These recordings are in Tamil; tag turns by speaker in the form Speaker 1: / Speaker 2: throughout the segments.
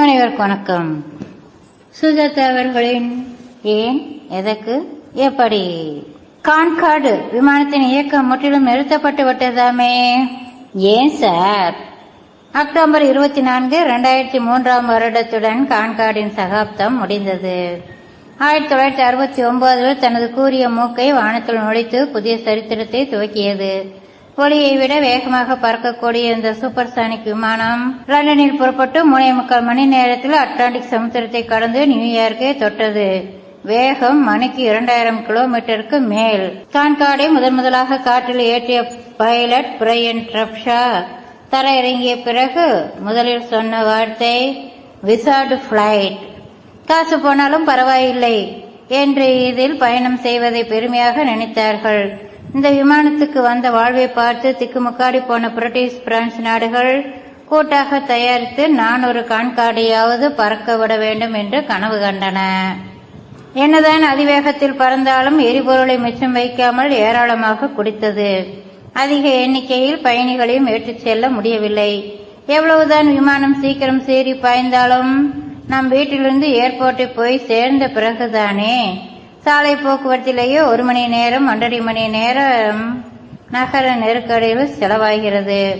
Speaker 1: அனைவருக்கும் வணக்கம். சுஜாதா அவர்களின் ஏன் எதற்கு எப்படி? கான்கார்டு விமானத்தின் இயக்கம் முற்றிலும் நிறுத்தப்பட்டு விட்டதாமே? ஏன் சார்? அக்டோபர் இருபத்தி நான்கு இரண்டாயிரத்தி மூன்றாம் வருடத்துடன் கான்கார்டின் சகாப்தம் முடிந்தது. ஆயிரத்தி தொள்ளாயிரத்தி அறுபத்தி ஒன்பதில் தனது கூறிய மூக்கை வானத்தில் நுழைத்து புதிய சரித்திரத்தை துவக்கியது. ஒளியை விட வேகமாக பறக்கக்கூடிய இந்த சூப்பர் சானிக் விமானம் லண்டனில் புறப்பட்டு மூணே முக்கால் மணி நேரத்தில் அட்லாண்டிக் சமுத்திரத்தை கடந்து நியூயார்க்கை தொட்டது. வேகம் மணிக்கு இரண்டாயிரம் கிலோமீட்டருக்கு மேல். கான்காடை முதன் முதலாக காற்றில் ஏற்றிய பைலட் பிரையன் ட்ரப்ஷா தர இறங்கிய பிறகு முதலில் சொன்ன வார்த்தை விசார்டு ஃபிளைட் காசு போனாலும் பரவாயில்லை என்று இதில் பயணம் செய்வதை பெருமையாக நினைத்தார்கள். இந்த விமானத்துக்கு வந்த வாழ்வை பார்த்து திக்குமுக்காடி போன பிரிட்டிஷ் பிரான்ஸ் நாடுகள் கூட்டாக தயாரித்து நான் ஒரு கான்காடியாவது பறக்க விட வேண்டும் என்று கனவு கண்டன. என்னதான் அதிவேகத்தில் பறந்தாலும் எரிபொருளை மிச்சம் வைக்காமல் ஏராளமாக குடித்தது. அதிக எண்ணிக்கையில் பயணிகளையும் ஏற்றிச் செல்ல முடியவில்லை. எவ்வளவுதான் விமானம் சீக்கிரம் சீறி பாய்ந்தாலும் நம் வீட்டிலிருந்து ஏர்போர்ட்டை போய் சேர்ந்த பிறகுதானே சாலை போக்குவரத்திலேயே ஒரு மணி நேரம் ஒன்றரை மணி நேரம் நகர நெருக்கடியில் செலவாகிறது.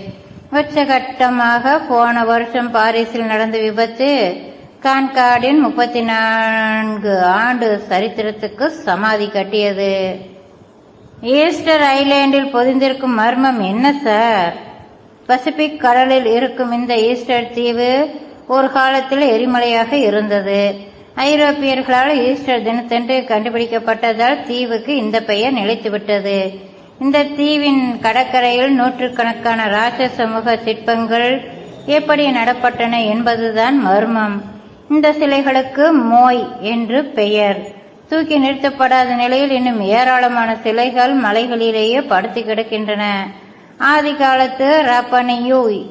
Speaker 1: உச்சகட்டமாக போன வருஷம் பாரிஸில் நடந்த விபத்து கான்காடின் முப்பத்தி நான்கு ஆண்டு சரித்திரத்துக்கு சமாதி கட்டியது. ஈஸ்டர் ஐலேண்டில் பொதிந்திருக்கும் மர்மம் என்ன சார்? பசிபிக் கடலில் இருக்கும் இந்த ஈஸ்டர் தீவு ஒரு காலத்தில் எரிமலையாக இருந்தது. ஐரோப்பியர்களால் ஈஸ்டர் தினத்தன்று கண்டுபிடிக்கப்பட்டதால் தீவுக்கு இந்த பெயர் நிலைத்துவிட்டது. இந்த தீவின் கடற்கரையில் நூற்றுக்கணக்கான ராட்சச சமூக சிற்பங்கள் எப்படி நடப்பட்டன என்பதுதான் மர்மம். இந்த சிலைகளுக்கு மோய் என்று பெயர். தூக்கி நிறுத்தப்படாத நிலையில் இன்னும் ஏராளமான சிலைகள் மலைகளிலேயே படுத்து கிடக்கின்றன. ஆதி காலத்து ராப்பனியூய்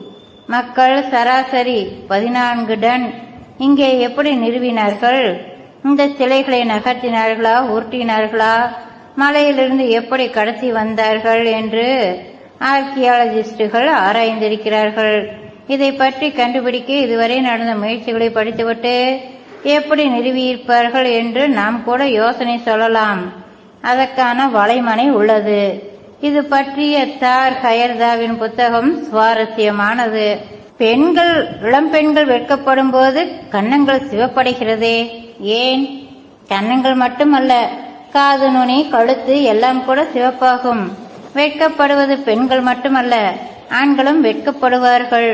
Speaker 1: மக்கள் சராசரி பதினான்கு டன் இங்கே எப்படி நிறுவினார்கள்? இந்த சிலைகளை நகர்த்தினார்களா உருட்டினார்களா? மலையிலிருந்து எப்படி கடத்தி வந்தார்கள் என்று ஆர்கியாலஜிஸ்டுகள் ஆராய்ந்திருக்கிறார்கள். இதை பற்றி கண்டுபிடிக்க இதுவரை நடந்த முயற்சிகளை படித்துவிட்டு எப்படி நிறுவியிருப்பார்கள் என்று நாம் கூட யோசனை சொல்லலாம். அதற்கான வலைமனை உள்ளது. இது பற்றிய தார் ஹயர்தாவின் புத்தகம் சுவாரஸ்யமானது. பெண்கள் இளம்பெண்கள் வெட்கப்படும் போது கன்னங்கள் சிவப்படைகிறதே. ஏன்? கன்னங்கள் மட்டுமல்ல காது நுனி கழுத்து எல்லாம் கூட சிவப்பாகும். வெட்கப்படுவது பெண்கள் மட்டுமல்ல ஆண்களும் வெட்கப்படுவார்கள்.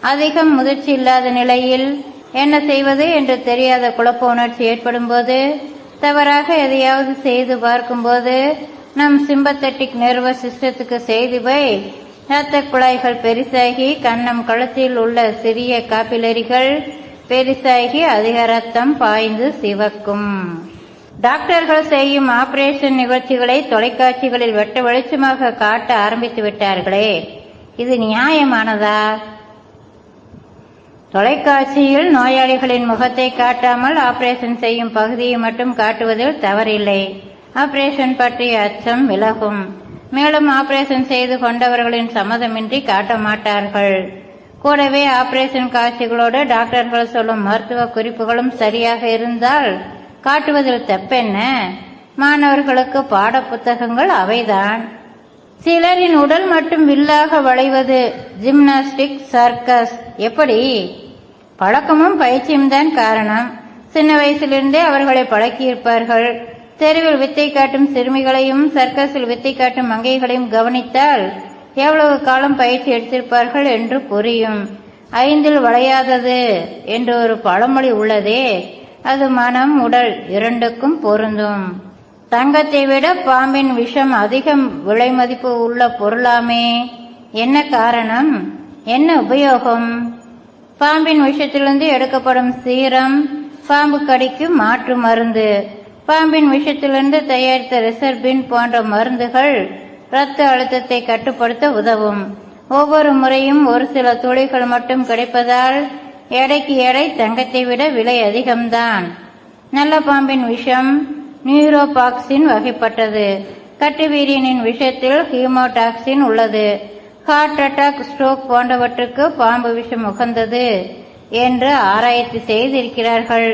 Speaker 1: அதிகம் முதிர்ச்சி இல்லாத நிலையில் என்ன செய்வது என்று தெரியாத குழப்ப உணர்ச்சி ஏற்படும் போது தவறாக எதையாவது செய்து பார்க்கும்போது நம் சிம்பத்தட்டிக் நர்வஸ் சிஸ்டத்துக்கு செய்தி போய் இரத்த குழாய்கள் பெரிசாகி கன்னம் கழுத்தில் உள்ள சிறிய காப்பிலரிகள் பெரிசாகி அதிக ரத்தம் பாய்ந்து சிவக்கும். டாக்டர்கள் செய்யும் ஆபரேஷன் நிகழ்ச்சிகளை தொலைக்காட்சிகளில் வெட்ட வெளிச்சமாக காட்ட ஆரம்பித்து விட்டார்களே. இது நியாயமானதா? தொலைக்காட்சியில் நோயாளிகளின் முகத்தை காட்டாமல் ஆபரேஷன் செய்யும் பகுதியை மட்டும் காட்டுவதில் தவறில்லை. ஆபரேஷன் பற்றிய அச்சம் விலகும். மேலும் ஆபரேஷன் செய்து கொண்டவர்களின் சம்மதமின்றி காட்ட மாட்டார்கள். கூடவே ஆபரேஷன் காட்சிகளோடு டாக்டர்கள் சொல்லும் மருத்துவ குறிப்புகளும் சரியாக இருந்தால் காட்டுவதில் தப்பென்ன? மாணவர்களுக்கு பாட புத்தகங்கள் அவைதான். சிலரின் உடல் மட்டும் வில்லாக வளைவது ஜிம்னாஸ்டிக் சர்க்கஸ் எப்படி? பழக்கமும் பயிற்சியும் தான் காரணம். சின்ன வயசிலிருந்தே அவர்களை பழக்கியிருப்பார்கள். தெருவில் வித்தை காட்டும் சிறுமிகளையும் சர்க்கஸில் வித்தை காட்டும் மங்கைகளையும் கவனித்தால் எவ்வளவு காலம் பயிற்சி எடுத்திருப்பார்கள் என்று புரியும். ஐந்தில் வளையாதது என்று ஒரு பழமொழி உள்ளதே. அது மனம் உடல் இரண்டுக்கும் பொருந்தும். தங்கத்தை விட பாம்பின் விஷம் அதிகம் விலை மதிப்பு உள்ள பொருளாமே. என்ன காரணம்? என்ன உபயோகம்? பாம்பின் விஷத்திலிருந்து எடுக்கப்படும் சீரம் பாம்பு கடிக்கு மாற்று மருந்து. பாம்பின் விஷத்திலிருந்து தயாரித்த ரிசர்பின் போன்ற மருந்துகள் இரத்த அழுத்தத்தை கட்டுப்படுத்த உதவும். ஒவ்வொரு முறையும் ஒரு சில துளிகள் மட்டும் கிடைப்பதால் எடைக்கு எடை தங்கத்தை விட விலை அதிகம்தான். நல்ல பாம்பின் விஷம் நியூரோபாக்சின் வகைப்பட்டது. கட்டுவீரியனின் விஷயத்தில் ஹீமோடாக்சின் உள்ளது. ஹார்ட் அட்டாக் ஸ்ட்ரோக் போன்றவற்றுக்கு பாம்பு விஷம் உகந்தது என்று ஆராய்ச்சி செய்திருக்கிறார்கள்.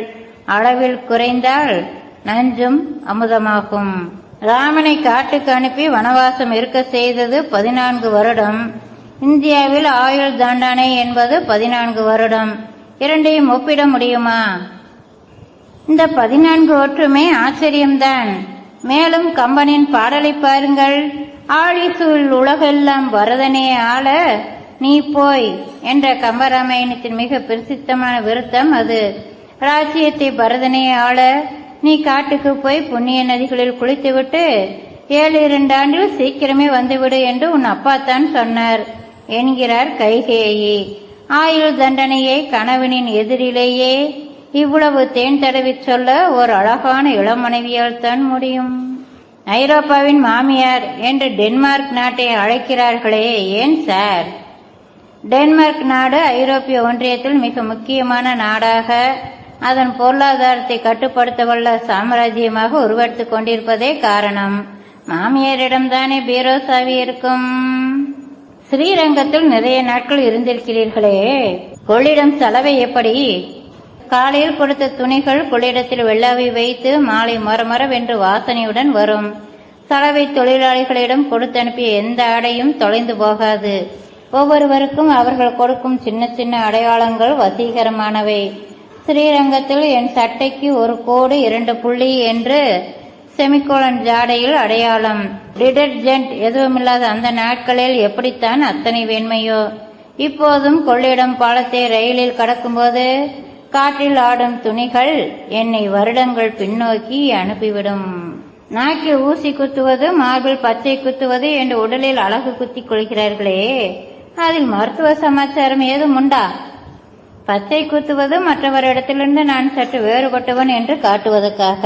Speaker 1: அளவில் குறைந்தால் நஞ்சும் அமுதமாகும். ராமனை காட்டுக்கு அனுப்பி வனவாசம் இருக்க செய்தது பதினான்கு வருடம். இந்தியாவில் ஆயுள் தண்டனை என்பது பதினான்கு வருடம். இரண்டையும் ஒப்பிட முடியுமா? இந்த பதினான்கு ஒற்றுமை ஆச்சரியம்தான். மேலும் கம்பனின் பாடலை பாருங்கள். ஆழிசூழ் உலகெல்லாம் வரதனே ஆள நீ போய் என்ற கம்பராமாயணத்தின் மிக பிரசித்தமான விருத்தம் அது. ராஜ்யத்தை பரதனே ஆள நீ காட்டுக்கு போய் புண்ணிய நதிகளில் குளித்துவிட்டு ஏழு இரண்டு ஆண்டில் சீக்கிரமே வந்துவிடு என்று உன் அப்பா தான் சொன்னார் என்கிறார் கைகேயி. ஆயுள் தண்டனையை கணவனின் எதிரிலேயே இவ்வளவு தேன் தடவி சொல்ல ஒரு அழகான இளம் மனைவியால் தான் முடியும். ஐரோப்பாவின் மாமியார் என்று டென்மார்க் நாட்டை அழைக்கிறார்களே ஏன் சார்? டென்மார்க் நாடு ஐரோப்பிய ஒன்றியத்தில் மிக முக்கியமான நாடாக அதன் பொருளாதாரத்தை கட்டுப்படுத்த வல்ல சாம்ராஜ்யமாக உருவெடுத்துக் கொண்டிருப்பதே காரணம். மாமியாரிடம்தானே பீரோ சாவி இருக்கும். ஸ்ரீரங்கத்தில் நிறைய நாட்கள் இருந்திருக்கிறீர்களே. கொள்ளிடம் செலவை எப்படி? காலையில் கொடுத்த துணிகள் கொள்ளிடத்தில் வெள்ளாவி வைத்து மாலை மரமரவென்று வாசனையுடன் வரும். சலவை தொழிலாளிகளிடம் கொடுத்து அனுப்பிய எந்த ஆடையும் தொலைந்து போகாது. ஒவ்வொருவருக்கும் அவர்கள் கொடுக்கும் சின்ன சின்ன அடையாளங்கள் வசீகரமானவை. ஸ்ரீரங்கத்தில் என் சட்டைக்கு ஒரு கோடு இரண்டு புள்ளி என்று செமிகோலன் ஜாடையில் அடையாளம். டிடர்ஜென்ட் எதுவுமில்லாத அந்த நாட்களில் எப்படித்தான் அத்தனை வெண்மையோ? இப்போதும் கொள்ளிடம் பாலத்தை ரயிலில் கடக்கும்போது காற்றில் ஆடும் துணிகள் என்னை வருடங்கள் பின்னோக்கி அனுப்பிவிடும். நாக்கி ஊசி குத்துவது மார்பில் பச்சை குத்துவது என்று உடலில் அழகு குத்திக் கொள்கிறார்களே. அதில் மருத்துவ சமாச்சாரம் ஏதும் உண்டா? பச்சை குத்துவது மற்றவரிடத்திலிருந்து நான் சற்று வேறுபட்டவன் என்று காட்டுவதற்காக.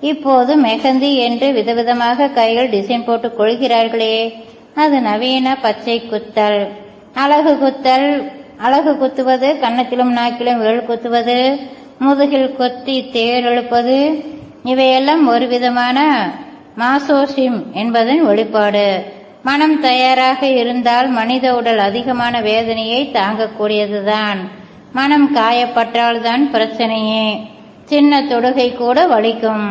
Speaker 1: இப்போது மெஹந்தி என்று விதவிதமாக கையில் டிசைன் போட்டு கொள்கிறார்களே. அது நவீன பச்சை குத்தல். அழகு குத்தல். அழகு குத்துவது கன்னத்திலும் நாக்கிலும் வேல் குத்துவது முதுகில் கொத்தி தேர் எழுப்பது இவையெல்லாம் ஒரு விதமான மாசோசிம் என்பதன் வெளிப்பாடு. மனம் தயாராக இருந்தால் மனித உடல் அதிகமான வேதனையை தாங்கக்கூடியதுதான். மனம் காயப்பட்டால் தான் பிரச்சனையே. சின்ன தொடுகை கூட வலிக்கும்.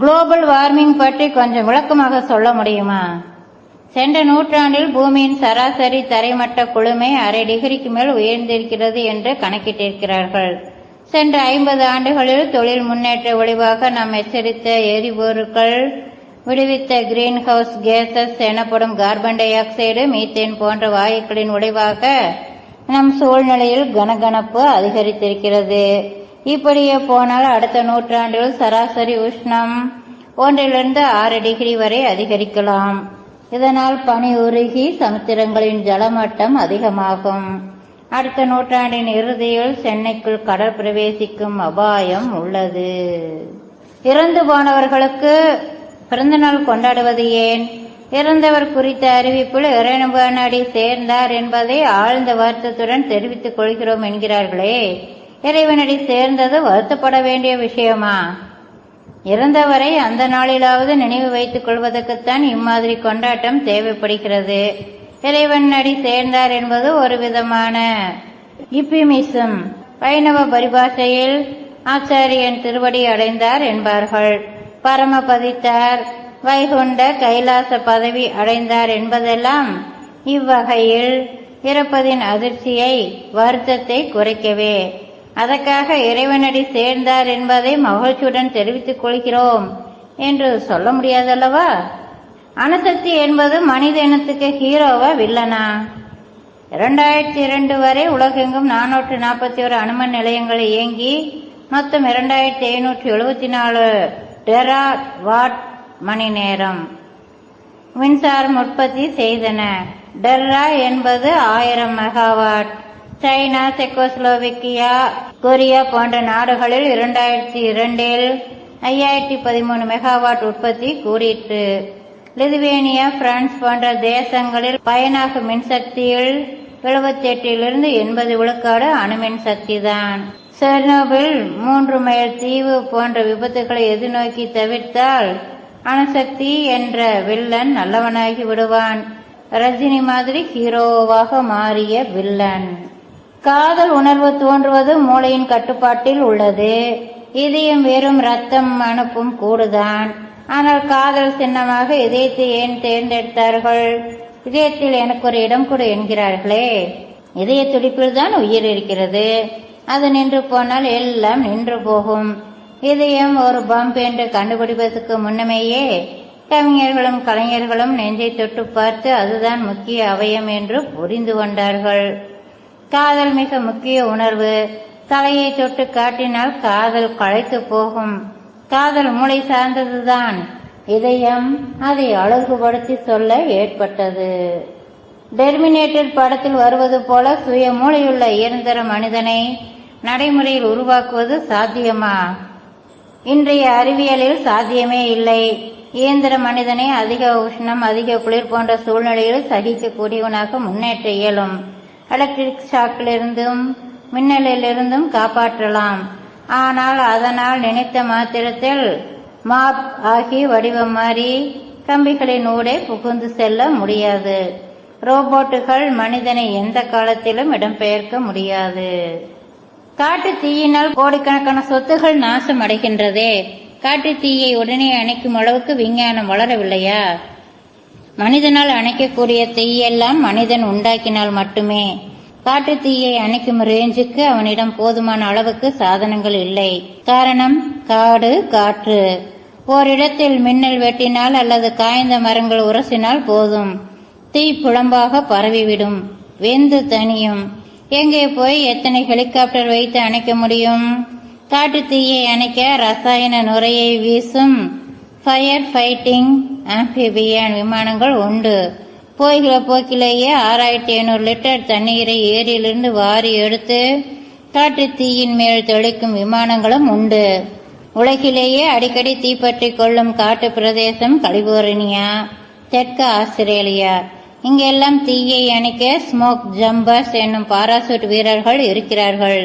Speaker 1: குளோபல் வார்மிங் பற்றி கொஞ்சம் விளக்கமாக சொல்ல முடியுமா? சென்ற நூற்றாண்டில் பூமியின் சராசரி தரைமட்ட குழுமை அரை டிகிரிக்கு மேல் உயர்ந்திருக்கிறது என்று கணக்கிட்டிருக்கிறார்கள். சென்ற ஐம்பது ஆண்டுகளில் தொழில் முன்னேற்ற விளைவாக நாம் எச்சரித்த எரிபொருட்கள் விடுவித்த கிரீன் ஹவுஸ் கேசஸ் எனப்படும் கார்பன் டை ஆக்சைடு மீத்தேன் போன்ற வாயுக்களின் விளைவாக நம் சூழ்நிலையில் கனகனப்பு அதிகரித்திருக்கிறது. இப்படியே போனால் அடுத்த நூற்றாண்டில் சராசரி உஷ்ணம் ஒன்றிலிருந்து ஆறு டிகிரி வரை அதிகரிக்கலாம். இதனால் பனி உருகி சமுத்திரங்களின் ஜலமட்டம் அதிகமாகும். அடுத்த நூற்றாண்டின் இறுதியில் சென்னைக்குள் கடல் பிரவேசிக்கும் அபாயம் உள்ளது. இறந்து போனவர்களுக்கு பிறந்தநாள் கொண்டாடுவது ஏன்? இறந்தவர் குறித்த அறிவிப்பில் இறைவனடி சேர்ந்தார் என்பதை ஆழ்ந்த வருத்தத்துடன் தெரிவித்துக் கொள்கிறோம் என்கிறார்களே. இறைவனடி சேர்ந்தது வருத்தப்பட வேண்டிய விஷயமா? இறந்தவரை அந்த நாளிலாவது நினைவு வைத்துக் கொள்வதற்குத்தான் இம்மாதிரி கொண்டாட்டம் தேவைப்படுகிறது. இறைவன் அடி சேர்ந்தார் என்பது ஒரு விதமான இப்பிமிசம் வைணவ பரிபாஷையில் ஆச்சாரியன் திருவடி அடைந்தார் என்பார்கள். பரமபதித்தார். வைகுண்ட கைலாச பதவி அடைந்தார் என்பதெல்லாம் இவ்வகையில் இறப்பதின் அதிர்ச்சியை வருத்தத்தை குறைக்கவே. அதற்காக இறைவனடி சேர்ந்தார் என்பதை மகிழ்ச்சியுடன் தெரிவித்துக் கொள்கிறோம் என்று சொல்ல முடியாதல்லவா? அணுசக்தி என்பது மனித இனத்துக்கு ஹீரோவா வில்லனா? இரண்டாயிரத்தி இரண்டு வரை உலகெங்கும் நானூற்று நாற்பத்தி ஒரு அணுமன் நிலையங்கள் இயங்கி மொத்தம் இரண்டாயிரத்தி ஐநூற்றி எழுபத்தி நாலு டெரா வாட் மணி நேரம். மின்சாரம் உற்பத்தி செய்தன. டெர்ரா என்பது ஆயிரம் மெகாவாட். சைனா செக்கோஸ்லோவிக்கியா கொரியா போன்ற நாடுகளில் இரண்டாயிரத்தி இரண்டில் ஐயாயிரத்தி பதிமூணு மெகாவாட் உற்பத்தி கூறிட்டு லிதுவேனியா பிரான்ஸ் போன்ற தேசங்களில் பயனாகும் மின்சக்தியில் எழுபத்தி எட்டிலிருந்து எண்பது விழுக்காடு அணுமின் சக்தி தான். செர்னோபில் மூன்று மைல் தீவு போன்ற விபத்துகளை எதிர்நோக்கி தவிர்த்தால் அணுசக்தி என்ற வில்லன் நல்லவனாகி விடுவான். ரஜினி மாதிரி ஹீரோவாக மாறிய வில்லன். காதல் உணர்வு தோன்றுவது மூளையின் கட்டுப்பாட்டில் உள்ளது. இதயம் வெறும் ரத்தம் அனுப்பும் கூடுதான். ஆனால் காதல் சின்னமாக இதயத்தை ஏன் தேர்ந்தெடுத்தார்கள்? இதயத்தில் எனக்கு ஒரு இடம் கொடு என்கிறார்களே. இதய துடிப்பில் தான் உயிர் இருக்கிறது. அது நின்று போனால் எல்லாம் நின்று போகும். இதயம் ஒரு பம்ப் என்று கண்டுபிடிப்பதற்கு முன்னமேயே கவிஞர்களும் கலைஞர்களும் நெஞ்சை தொட்டு பார்த்து அதுதான் முக்கிய அவயம் என்று புரிந்து கொண்டார்கள். காதல் மிக முக்கிய உணர்வு. தலையை தொட்டு காட்டினால் காதல் களைத்து போகும். காதல் மூளை சார்ந்ததுதான். இதயம் அதை அழகுபடுத்தி சொல்ல ஏற்பட்டது. டெர்மினேட்டர் படத்தில் வருவது போல சுய மூளையுள்ள இயந்திர மனிதனை நடைமுறையில் உருவாக்குவது சாத்தியமா? இன்றைய அறிவியலில் சாத்தியமே இல்லை. இயந்திர மனிதனை அதிக உஷ்ணம் அதிக குளிர் போன்ற சூழ்நிலையில் சகிக்கக்கூடியவனாக முன்னேற்ற இயலும். எலக்ட்ரிக் ஷாக்கிலிருந்தும் மின்னலிலிருந்தும் காப்பாற்றலாம். ஆனால் அதனால் நினைத்த மாத்திரத்தில் மாப் ஆகி வடிவம் மாறி கம்பிகளின் ஊடே புகுந்து செல்ல முடியாது. ரோபோட்டுகள் மனிதனை எந்த காலத்திலும் இடம்பெயர்க்க முடியாது. காட்டு தீயினால் கோடிக்கணக்கான சொத்துகள் நாசம் அடைகின்றதே. காட்டு தீயை உடனே அணைக்கும் அளவுக்கு விஞ்ஞானம் வளரவில்லையா? மனிதனால் அணைக்கக்கூடிய தீயெல்லாம் மனிதன் உண்டாக்கினால் மட்டுமே. காட்டு தீயை அணைக்கும் ரேஞ்சுக்கு அவனிடம் போதுமான அளவுக்கு சாதனங்கள் இல்லை. காரணம் காடு காற்று. ஓரிடத்தில் மின்னல் வெட்டினால் அல்லது காய்ந்த மரங்கள் உரசினால் போதும். தீ புலம்பாக பரவிவிடும். வெந்து தனியும் எங்கே போய் எத்தனை ஹெலிகாப்டர் வைத்து அணைக்க முடியும்? காட்டு தீயை அணைக்க ரசாயன நுரையை வீசும். ஃபயர் ஃபைட்டிங் ஆம்பிபியன் விமானங்கள் உண்டு. போய்கிற போக்கிலேயே ஆறாயிரத்தி ஐநூறு லிட்டர் தண்ணீரை ஏரியிலிருந்து வாரி எடுத்து காட்டு தீயின் மேல் தெளிக்கும் விமானங்களும் உண்டு. உலகிலேயே அடிக்கடி தீப்பற்றி கொள்ளும் காட்டு பிரதேசம் கலிபோர்னியா தெற்கு ஆஸ்திரேலியா. இங்கெல்லாம் தீயை அணைக்க ஸ்மோக் ஜம்பர்ஸ் என்னும் பாராசூட் வீரர்கள் இருக்கிறார்கள்.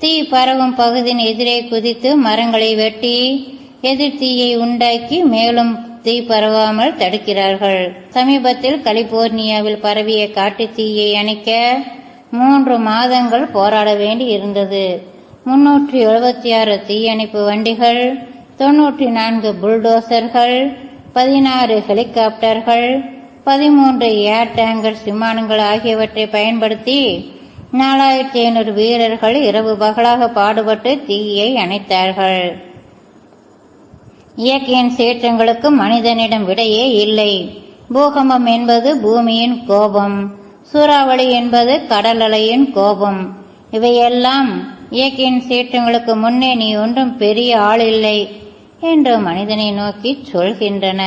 Speaker 1: தீ பரவும் பகுதியின் எதிரே குதித்து மரங்களை வெட்டி எதிர் தீயை உண்டாக்கி மேலும் தீ பரவாமல் தடுக்கிறார்கள். சமீபத்தில் கலிபோர்னியாவில் பரவிய காட்டு தீயை அணைக்க மூன்று மாதங்கள் போராட வேண்டி இருந்தது. முன்னூற்றி எழுபத்தி ஆறு தீயணைப்பு வண்டிகள் தொன்னூற்றி நான்கு புல்டோசர்கள் பதினாறு ஹெலிகாப்டர்கள் பதிமூன்று ஏர் டேங்கர் விமானங்கள் ஆகியவற்றை பயன்படுத்தி நாலாயிரத்தி ஐநூறு வீரர்கள் இரவு பகலாக பாடுபட்டு தீயை அணைத்தார்கள். இயற்கையின் சீற்றங்களுக்கு மனிதனிடம் விடையே இல்லை. பூகம்பம் என்பது பூமியின் கோபம். சூறாவளி என்பது கடல் அலையின் கோபம். இவையெல்லாம் இயற்கையின் சீற்றங்களுக்கு முன்னே நீ ஒன்றும் பெரிய ஆள் இல்லை என்று மனிதனை நோக்கி சொல்கின்றன.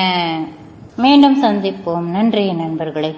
Speaker 1: மீண்டும் சந்திப்போம். நன்றி நண்பர்களே.